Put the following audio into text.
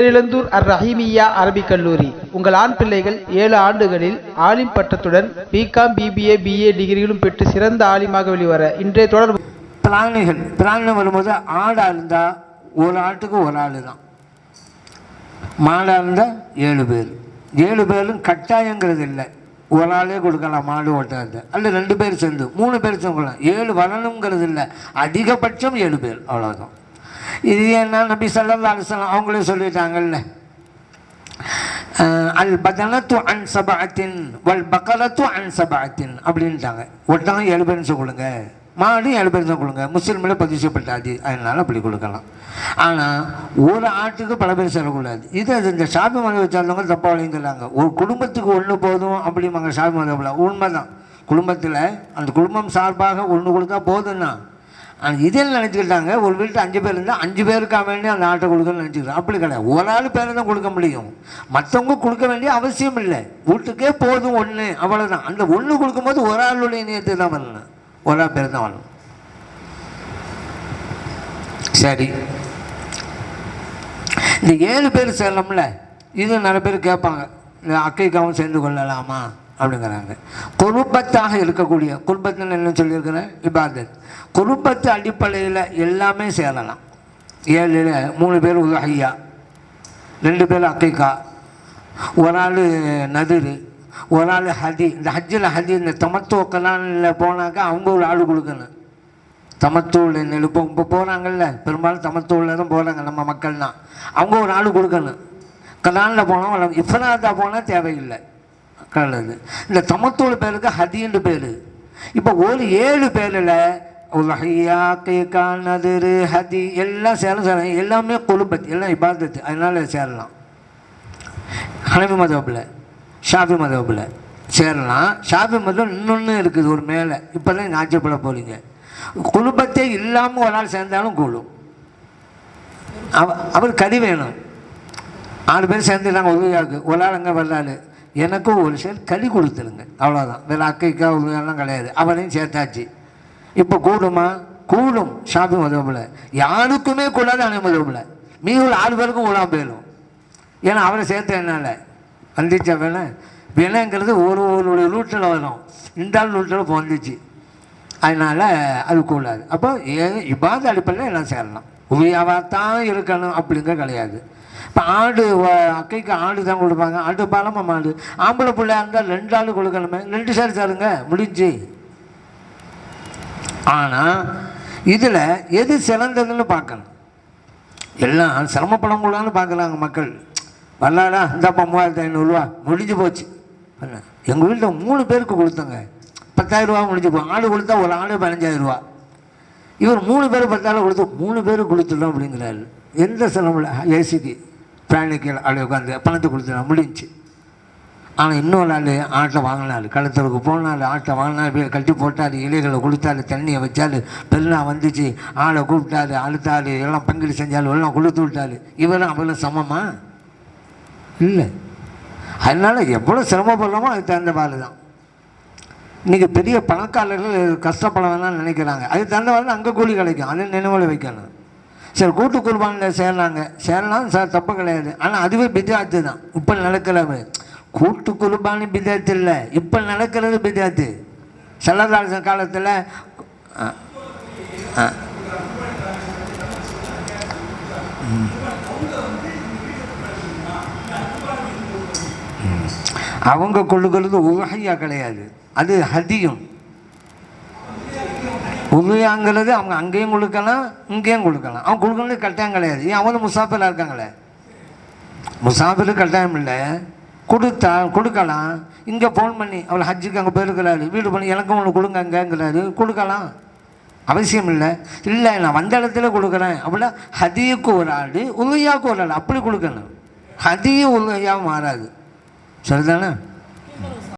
பேரிழந்தூர் அர் ரஹீமியா அரபிக் கல்லூரி. உங்கள் ஆண் பிள்ளைகள் ஏழு ஆண்டுகளில் ஆலிம் பட்டத்துடன் பிகாம் பிபிஏ பிஏ டிகிரிகளும் பெற்று சிறந்த ஆலிமாக வெளிவர இன்றைய தொடர்பு பிராணிகள் பிராணி வரும்போது ஆடாக இருந்தால் ஒரு ஆட்டுக்கு ஒரு ஆள் தான் மாடாக இருந்தால் ஏழு பேர். ஏழு பேரும் கட்டாயங்கிறது இல்லை. ஒரு ஆளே கொடுக்கலாம் மாடு ஓட்டாது. அல்ல ரெண்டு பேர் சேர்ந்து மூணு பேர் சேர்ந்து ஏழு வரணுங்கிறது இல்லை. அதிகபட்சம் ஏழு பேர் அவ்வளோதான் இது என்ன நபி சல்லா அலிஸ்லாம் அவங்களே சொல்லிட்டாங்கல்ல. அல் பதனத்து அன் சபாத்தின் வல் பக்கலத்து அன் சபாத்தின் அப்படின்ட்டாங்க. ஒட்டகம் ஏழு பேரும் கொடுங்க மாடு ஏழு பேரும் கொடுங்க முஸ்லீமில் பதிவு செய்யப்பட்டாது அதனால அப்படி கொடுக்கலாம். ஆனால் ஒரு ஆட்டுக்கு பல பேர் செல்லக்கூடாது இது அது இந்த ஷாபி மலை வச்சாதவங்க தப்பாக வழிங்கிறாங்க ஒரு குடும்பத்துக்கு ஒன்று போதும் அப்படிம்பாங்க ஷாபி உண்மை தான் குடும்பத்தில் அந்த குடும்பம் சார்பாக ஒன்று கொடுத்தா போதும்னா இதில் நினச்சிக்கிட்டாங்க? ஒரு வீட்டில் அஞ்சு பேர் இருந்தால் அஞ்சு பேருக்காக வேண்டி அந்த ஆட்டை கொடுக்கணும்னு நினச்சிக்கிறோம் அப்படி கிடையாது. ஒரு ஆள் பேரை தான் கொடுக்க முடியும். மற்றவங்க கொடுக்க வேண்டிய அவசியம் இல்லை. வீட்டுக்கே போதும் ஒன்று அவ்வளோதான் அந்த ஒன்று கொடுக்கும்போது ஒரு ஆளுடைய நியத்து தான் வரணும். ஒரு ஆள் பேர் தான் வரணும். சரி. இந்த ஏழு பேர் சேரலாம்ல இது நிறைய பேர் கேட்பாங்க. இந்த அக்கைக்காவும் சேர்ந்து கொள்ளலாமா? அப்படிங்கிறாங்க. குருப்பத்தாக இருக்கக்கூடிய குருப்பத்தில் என்ன சொல்லியிருக்கிறேன்? இபாதத். குருப்பத்து அடிப்படையில் எல்லாமே சேரலாம். ஏழில் மூணு பேர் உலகையா ரெண்டு பேர் அக்கைக்கா ஒரு ஆள் நதிரு ஒரு ஆள் ஹதி. இந்த ஹஜ்ஜில் ஹதி இந்த தமத்துவ கலானில் போனாக்கா அவங்க ஒரு ஆள் கொடுக்கணும். தமத்தூள் இப்போ இப்போ போகிறாங்கல்ல பெரும்பாலும் தமத்தூளில் தான் போகிறாங்க நம்ம மக்கள் தான் அவங்க ஒரு ஆள் கொடுக்கணும். கலானில் போனால் இஃபனாத்தா போனால் தேவையில்லை. கலது இந்த தமத்தூள் பேருக்கு ஹதின்னு பேர். இப்போ ஒரு ஏழு பேரில் உலகையா கேக்கா நதிரு ஹதி எல்லாம் சேரும் சேரும் எல்லாமே குழுபத் எல்லாம் இபாதத்து அதனால் சேரலாம். ஹனபி மதப்பில் ஷாஃபி மதப்பில் சேரலாம். ஷாஃபி மதம் இன்னொன்று இருக்குது ஒரு மேலே. இப்போ தான் ஆச்சரியப்பட போகிறீங்க குடும்பத்தே இல்லாமல் ஒரு ஆள் சேர்ந்தாலும் கூடும். அவ அவர் கறி வேணும். ஆறு பேர் சேர்ந்துட்டாங்க உதவியாக ஒரு ஆள் அங்கே வர்றாரு. எனக்கும் ஒரு சேர் களி கொடுத்துருங்க அவ்வளோதான் வேறு அக்கைக்கா உதவியெல்லாம் கிடையாது. அவரையும் சேர்த்தாச்சு. இப்போ கூடுமா? கூடும். ஷாப்பிங் மதப்பில் யாருக்குமே கூடாது அணை மதப்பில் மீதி உள்ள ஆறு பேருக்கும் கூடாமல் போயிடும். ஏன்னா அவரை சேர்த்த என்னால்? வந்துச்சா வேணா வினைங்கிறது ஒரு ஒரு ரூட்டில் வரும். இந்த ஆள் ரூட்டில் வந்துச்சு. அதனால் அது கூடாது. அப்போ ஏ இபாத அடிப்படையில் எல்லாம் சேரலாம். உதவியாவாக தான் இருக்கணும் அப்படிங்கிற கிடையாது. இப்போ ஆடு அக்கைக்கு ஆடு தான் கொடுப்பாங்க. ஆடு பாலமாக மாடு ஆம்பளை பிள்ளையாக இருந்தால் ரெண்டு ஆள் கொடுக்கணுமே. ரெண்டு சார் தருங்க முடிஞ்சு. ஆனால் இதில் எது சிறந்ததுன்னு பார்க்கணும். எல்லாம் சிரமப்படக்கூடாதுன்னு பார்க்குறாங்க மக்கள். வரலாடா இந்தாப்பா மூவாயிரத்து ஐநூறுரூவா முடிஞ்சு போச்சு. எங்கள் வீட்டில் மூணு பேருக்கு கொடுத்தங்க. பத்தாயிரரூவா முடிஞ்சு போ ஆடு கொடுத்தா ஒரு ஆடு பதினஞ்சாயிரரூவா. இவர் மூணு பேர் பத்தாயிரம் கொடுத்து மூணு பேர் கொடுத்துட்டோம் அப்படிங்கிறாரு. எந்த சிரமம் இல்லை. ஏசிக்கு. பேழைக்கு அப்படி உட்காந்து பணத்தை கொடுத்துட்டோம் முடிஞ்சு. ஆனால் இன்னொரு ஆள் ஆட்டை வாங்கினாள் களத்தூருக்கு போனாள் ஆட்டை வாங்கினாள் போய் கட்டி போட்டார் இலைகளை கொடுத்தாரு தண்ணியை வச்சாரு பெருநாள் வந்துச்சு ஆளை கூப்பிட்டாரு அழுத்தாரு எல்லாம் பங்கீடு செஞ்சாலும் எல்லாம் கொடுத்து விட்டாரு. இவரும் அவளும் சமமா இல்லை. அதனால் எவ்வளோ சிரமப்படுறோமோ அதுக்கு தகுந்த மாதிரி தான். இன்றைக்கி பெரிய பணக்காரர்கள் கஷ்டப்பட வேணாம்னு நினைக்கிறாங்க. அதுக்கு தகுந்த மாதிரி அங்கே கூலி கிடைக்கும். அதை நினைவில் வைக்கணும். சரி கூட்டு குர்பானில் சேரலாங்க. சேரலாம் சார் தப்பு கிடையாது. ஆனால் அதுவே பிதாத்து தான். இப்போ நடக்கிறது கூட்டு குர்பானி பிதாத்து இல்லை. இப்போ நடக்கிறது பிதாத்து செல்லதாச காலத்தில் அவங்க கொள்ளுகிறது உகையாக கிடையாது. அது ஹதியும். உமையாங்கிறது அவங்க அங்கேயும் கொடுக்கலாம் இங்கேயும் கொடுக்கலாம். அவன் கொடுக்கணும் கட்டாயம் கிடையாது. ஏன்? அவனும் முசாஃபிராக இருக்காங்களே. முசாஃபிரு கட்டாயம் இல்லை. கொடுத்தா கொடுக்கலாம். இங்கே ஃபோன் பண்ணி அவள் ஹஜ்ஜுக்கு அங்கே போயிருக்கிறாரு. வீடு பண்ணி எனக்கும் ஒன்று கொடுங்க அங்கேங்கிறாரு. கொடுக்கலாம். அவசியம் இல்லை. இல்லை நான் வந்த இடத்துல கொடுக்குறேன். அப்படின்னா ஹதியுக்கு ஒரு ஆடு உலுயாவுக்கு ஒரு ஆடு அப்படி கொடுக்கணும். ஹதியும் உலுயாவும் மாறாது. சரிதானே?